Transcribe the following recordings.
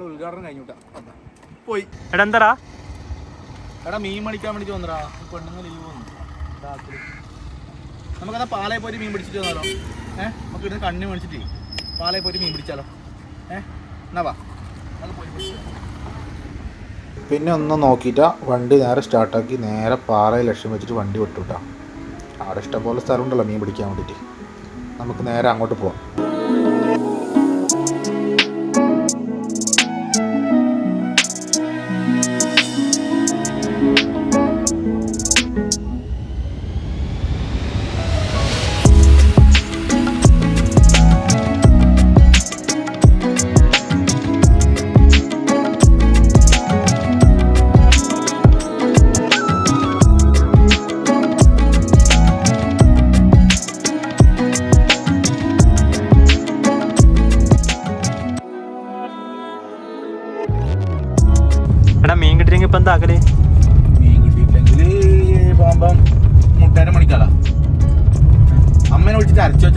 നമ്മൾ ഉദ്ഘാടനം കഴിഞ്ഞുട്ടാ പോയി. എടാ എന്താടാ? എടാ മീൻ മണിക്കാൻ വേണ്ടി വന്നടാ. പെണ്ണുങ്ങൾ ലീവ് വന്നു. രാത്രി നമുക്കതാ പാലയെ പോയി മീൻ പിടിച്ചിട്ട് വന്നാലോ? ഏഹ് നമുക്ക് ഇവിടുന്ന് കണ്ണി മേടിച്ചിട്ട് പാലയെ പോയി മീൻ പിടിച്ചാലോ? ഏഹ് എന്നാ വാ. നമുക്ക് പോയി പിന്നെ ഒന്ന് നോക്കിയിട്ട് വണ്ടി നേരെ സ്റ്റാർട്ടാക്കി നേരെ പാറയിൽ ലക്ഷ്യം വെച്ചിട്ട് വണ്ടി വിട്ടുവിട്ടാ അവിടെ ഇഷ്ടംപോലെ സ്ഥലമുണ്ടല്ലോ മീൻ പിടിക്കാൻ വേണ്ടിയിട്ട് നമുക്ക് നേരെ അങ്ങോട്ട് പോവാം.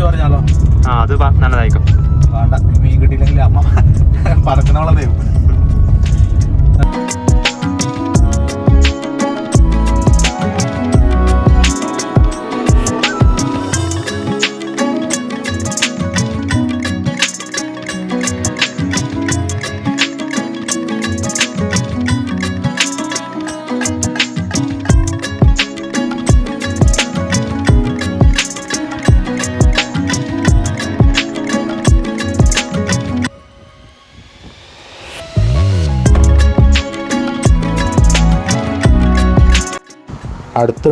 പറഞ്ഞാലോ? ആ അത് നല്ലതായിരിക്കും വേണ്ട മീൻ കിട്ടിയില്ലെങ്കിൽ അമ്മ പറക്കണവളെ തരും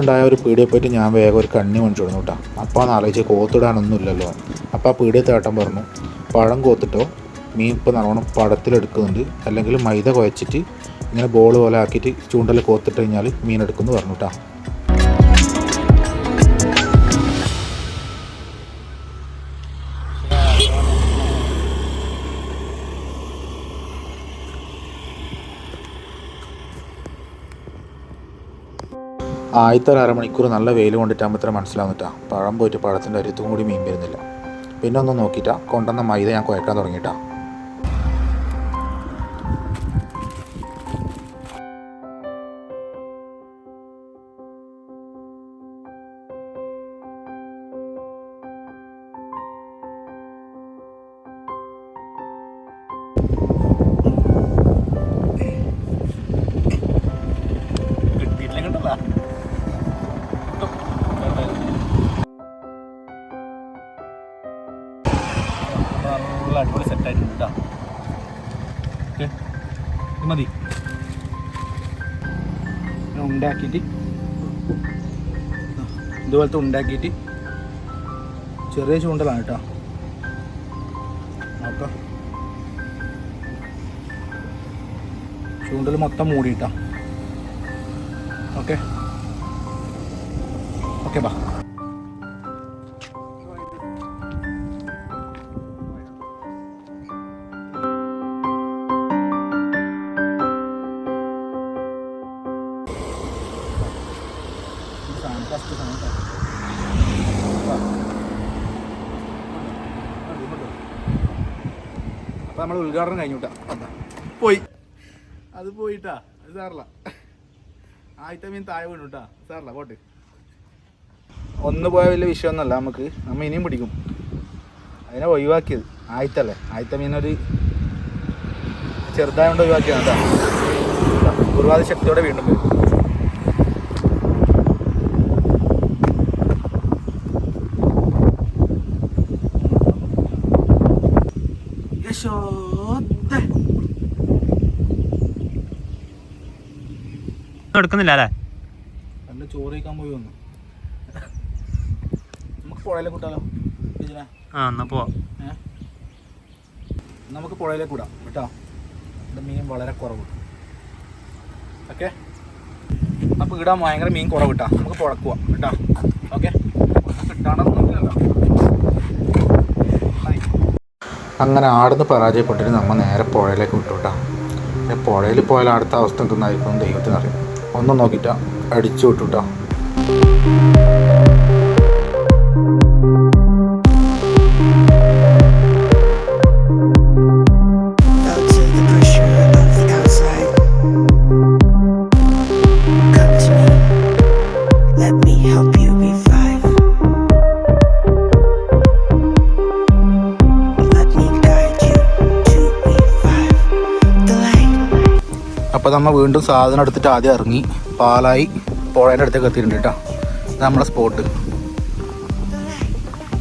അടുത്തുണ്ടായ ഒരു പീടിയെ പോയിട്ട് ഞാൻ വേഗം ഒരു കണ്ണി മേടിച്ചു കൊടുന്നു കേട്ടോ. അപ്പോൾ ഒന്ന് ആലോചിച്ച് കോത്തിടാനൊന്നും ഇല്ലല്ലോ അപ്പോൾ ആ പീടിയെ തേട്ടൻ പറഞ്ഞു പഴം കോത്തിട്ടോ? മീൻ ഇപ്പോൾ നല്ലോണം പടത്തിലെടുക്കുന്നുണ്ട്. അല്ലെങ്കിൽ മൈദ കുഴച്ചിട്ട് ഇങ്ങനെ ബോൾ പോലെ ആക്കിയിട്ട് ചൂണ്ടൽ കോത്തിട്ട് കഴിഞ്ഞാൽ മീൻ എടുക്കുമെന്ന് പറഞ്ഞു കേട്ടോ. ആദ്യത്തെ ഒരു അരമണിക്കൂർ നല്ല വെയിൽ കൊണ്ടിട്ടാകുമ്പോൾ ഇത്ര മനസ്സിലാവുന്നിട്ടാ. പഴം പോയിട്ട് പഴത്തിന്റെ അരുത്തും കൂടി മീൻ വരുന്നില്ല. പിന്നെ ഒന്ന് നോക്കിയിട്ടാ കൊണ്ടുവന്ന മൈദ ഞാൻ കുഴക്കാൻ തുടങ്ങിയിട്ടാ. ഉണ്ടാക്കിയിട്ട്. ഇതുപോലത്തെ ഉണ്ടാക്കിയിട്ട് ചെറിയ ചൂണ്ടലാണ് കേട്ടോ. നോക്കാം. ചൂണ്ടൽ മൊത്തം മൂടിയിട്ടാ. ഓക്കെ. ഓക്കെ ബാ. അപ്പൊ നമ്മൾ ഉദ്ഘാടനം കഴിഞ്ഞുട്ടാ പോയി. അത് പോയിട്ടാ. അത് സാറില്ല. ആദ്യത്തെ മീൻ താഴെ വീണു കേട്ടാ സാറില്ല പോട്ടെ. ഒന്ന് പോയ വലിയ വിഷയമൊന്നുമല്ല നമുക്ക്. നമ്മ ഇനിയും പിടിക്കും. അതിനെ ഒഴിവാക്കിയത്. ആയിത്തല്ലേ? ആയിത്ത മീനൊരു ചെറുതായോണ്ട് ഒഴിവാക്കിയതാണ് കേട്ടോ ഒരുപാട് ശക്തിയോടെ വീണ്ടും വരും. എടുക്കുന്നില്ല അല്ലേ? നല്ല ചോറ് കഴിക്കാൻ പോയി വന്നു. നമുക്ക് പുഴയിലെ കൂടാം ഇതിനെ. ആ എന്നാ പോവാ. നമുക്ക് കൂടാം കേട്ടോ? ഇവിടെ മീൻ വളരെ കുറവ്. ഓക്കെ? അപ്പോൾ ഇടാൻ ഭയങ്കര മീൻ കുറവ് കിട്ടാം? നമുക്ക് പുഴക്കുവാം കേട്ടോ? ഓക്കെ? കിട്ടാണെന്നൊന്നുമില്ലല്ലോ അങ്ങനെ ആടുന്ന് പരാജയപ്പെട്ടിട്ട് നമ്മൾ നേരെ പുഴയിലേക്ക് വിട്ടു കേട്ടോ പിന്നെ പുഴയിൽ പോയാൽ അടുത്ത അവസ്ഥ നിൽക്കുന്നതായിരിക്കും ദൈവത്തിനറിയാം ഒന്നും നോക്കിയിട്ടാ അടിച്ചു വിട്ടു കേട്ടോ അപ്പോൾ നമ്മൾ വീണ്ടും സാധനം എടുത്തിട്ട് ആദ്യം ഇറങ്ങി പാലായി പുഴേന്റെ അടുത്തേക്ക് എത്തിയിട്ടുണ്ട് കേട്ടോ ഇത് നമ്മുടെ സ്പോട്ട്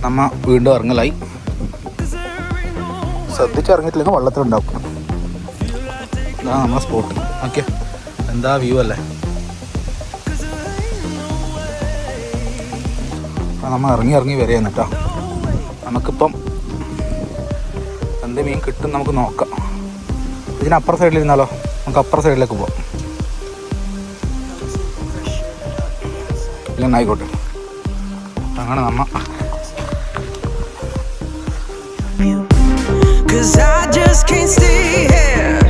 നമ്മ വീണ്ടും ഇറങ്ങലായി. ശ്രദ്ധിച്ചിറങ്ങിയിട്ടില്ലെങ്കിൽ വെള്ളത്തിലുണ്ടാവും ഇതാണ് നമ്മുടെ സ്പോട്ട് ഓക്കെ എന്താ വ്യൂ അല്ലേ? നമ്മൾ ഇറങ്ങി ഇറങ്ങി വരെയാണ് കേട്ടോ നമുക്കിപ്പം എന്ത് മീൻ കിട്ടും നമുക്ക് നോക്കാം. ഇതിനപ്പുറ സൈഡിൽ ഇരുന്നാലോ? നമുക്ക് അപ്പുറ സൈഡിലേക്ക് പോവാം. ഇല്ല ആയിക്കോട്ടെ. അങ്ങനെ നമ്മ Cause I just can't stay here.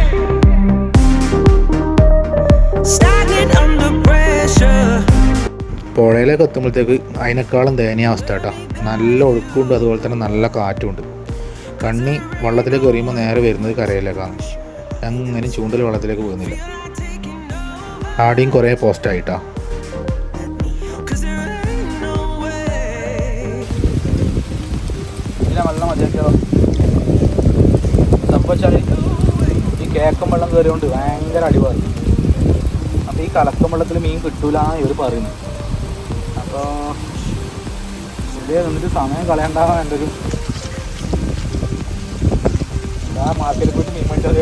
Stagnant under pressure. പുഴയിലേക്ക് എത്തുമ്പോഴത്തേക്ക് അതിനേക്കാളും ദയനീയ അവസ്ഥ കേട്ടോ. നല്ല ഒഴുക്കുണ്ട് അതുപോലെ തന്നെ നല്ല കാറ്റുമുണ്ട്. കണ്ണി വള്ളത്തിലേക്ക് എറിയുമ്പോൾ നേരെ വരുന്നത് കരയിലേക്കാണ്. അങ്ങനെ ചൂണ്ടൽ വെള്ളത്തിലേക്ക് പോകുന്നില്ല. ആടിയും കുറേ പോസ്റ്റായിട്ടാ ഈ കേക്കം വെള്ളം കയറിയോണ്ട് ഭയങ്കര അടിപൊളി. അപ്പോൾ ഈ കലക്കം വെള്ളത്തിൽ മീൻ കിട്ടൂല ഇവർ പറയുന്നു. അപ്പോൾ ഇതേ നിന്നിട്ട് സമയം കളയണ്ടാവാൻ എന്റെ ഒരു മാർക്കറ്റിൽ പോയിട്ട് മീൻ മേടിച്ചാൽ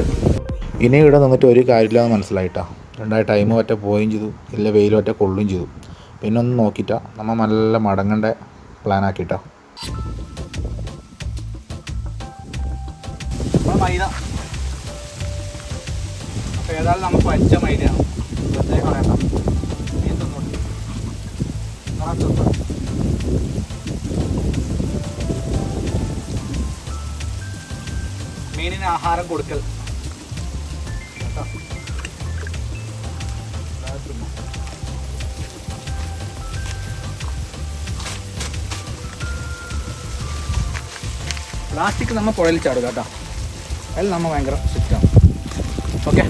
ഇനി ഇവിടെ നിന്നിട്ട് ഒരു കാര്യമില്ലാന്ന് മനസ്സിലായിട്ടാ. രണ്ടായി ടൈം ഒറ്റ പോവുകയും ചെയ്തു. ഇല്ല വെയിൽ ഒറ്റ കൊള്ളുകയും ചെയ്തു. പിന്നെ ഒന്ന് നോക്കിയിട്ടാ നമ്മൾ നല്ല മടങ്ങേണ്ട പ്ലാൻ ആക്കിയിട്ടാ മൈദ. പച്ച മൈദയാണ്. മീനിന് ആഹാരം കൊടുക്കൽ. പ്ലാസ്റ്റിക് നമ്മൾ പുഴയിൽ ചാടുക കേട്ടോ. അതിൽ നമ്മൾ ഭയങ്കര സ്ട്രിക്റ്റാണ് ഓക്കെ